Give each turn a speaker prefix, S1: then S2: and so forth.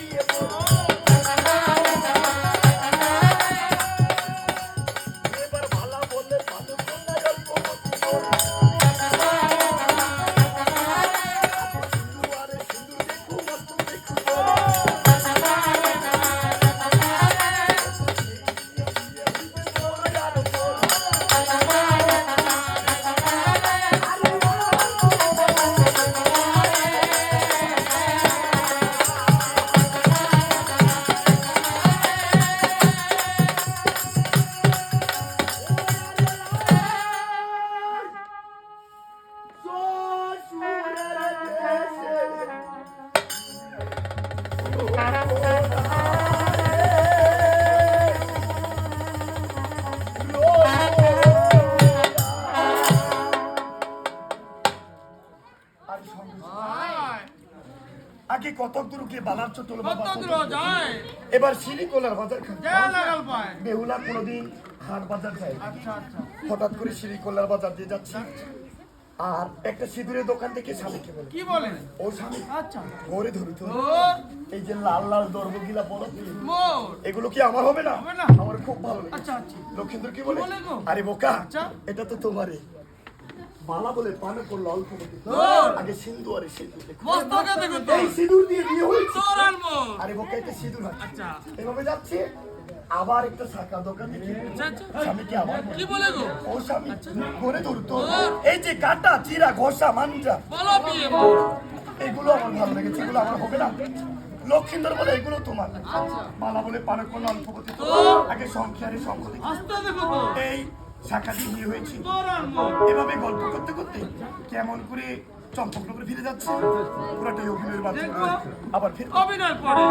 S1: Thank
S2: you.
S1: আগে কতক দূর গিয়ে বালার
S2: কত দূর যায়।
S1: এবার শিলিকোলার বাজার খান।
S2: লাগাল পায়?
S1: বেহুলা কোনোদিন হাট বাজার যায়।
S2: আচ্ছা আচ্ছা।
S1: হঠাৎ করে শিলিকোলার বাজার দিয়ে যাচ্ছে। আর একটা সিঁদুরের দোকান থেকে স্বামীকে বলে।
S2: কি বলেন
S1: ও স্বামী
S2: আচ্ছা।
S1: ঘরে ধরি তো। এই যে লাল লাল দর্বগিলা
S2: মোর।
S1: এগুলো কি আমার হবে না? আমার খুব ভালো লাগে।
S2: আচ্ছা আচ্ছা।
S1: লক্ষিন্দর কি বলে?
S2: বলে
S1: আরে বোকা। এটা তো তোমারই। মালা বলে পানে করল অল্প আগে সিন্ধু আরে এই সিঁদুর দিয়ে বিয়ে হয়েছে।
S2: আর
S1: বোকা সিঁদুর
S2: আচ্ছা।
S1: এভাবে যাচ্ছে। আবার একটা শাখা দোকান
S2: আচ্ছা আচ্ছা।
S1: স্বামীকে আবার
S2: কি বলে গো?
S1: ও স্বামী ঘরে ধরতো। এই যে কাটা চিরা ঘষা
S2: বলো
S1: এগুলো আমার ভালো লেগেছে এগুলো আমার হবে না। লক্ষিন্দর বলে এগুলো তোমার। মালা বলে পানের কোনো অল্পপতি
S2: তো?
S1: আগে সংখ্যারে
S2: তো
S1: এই দিয়ে বিয়ে হয়েছে। এভাবে গল্প করতে করতে কেমন করে চম্পকনগর ফিরে যাচ্ছে পুরাটাই অভিনয়ের মাধ্যমে। আবার ফিরে
S2: অভিনয় পড়ে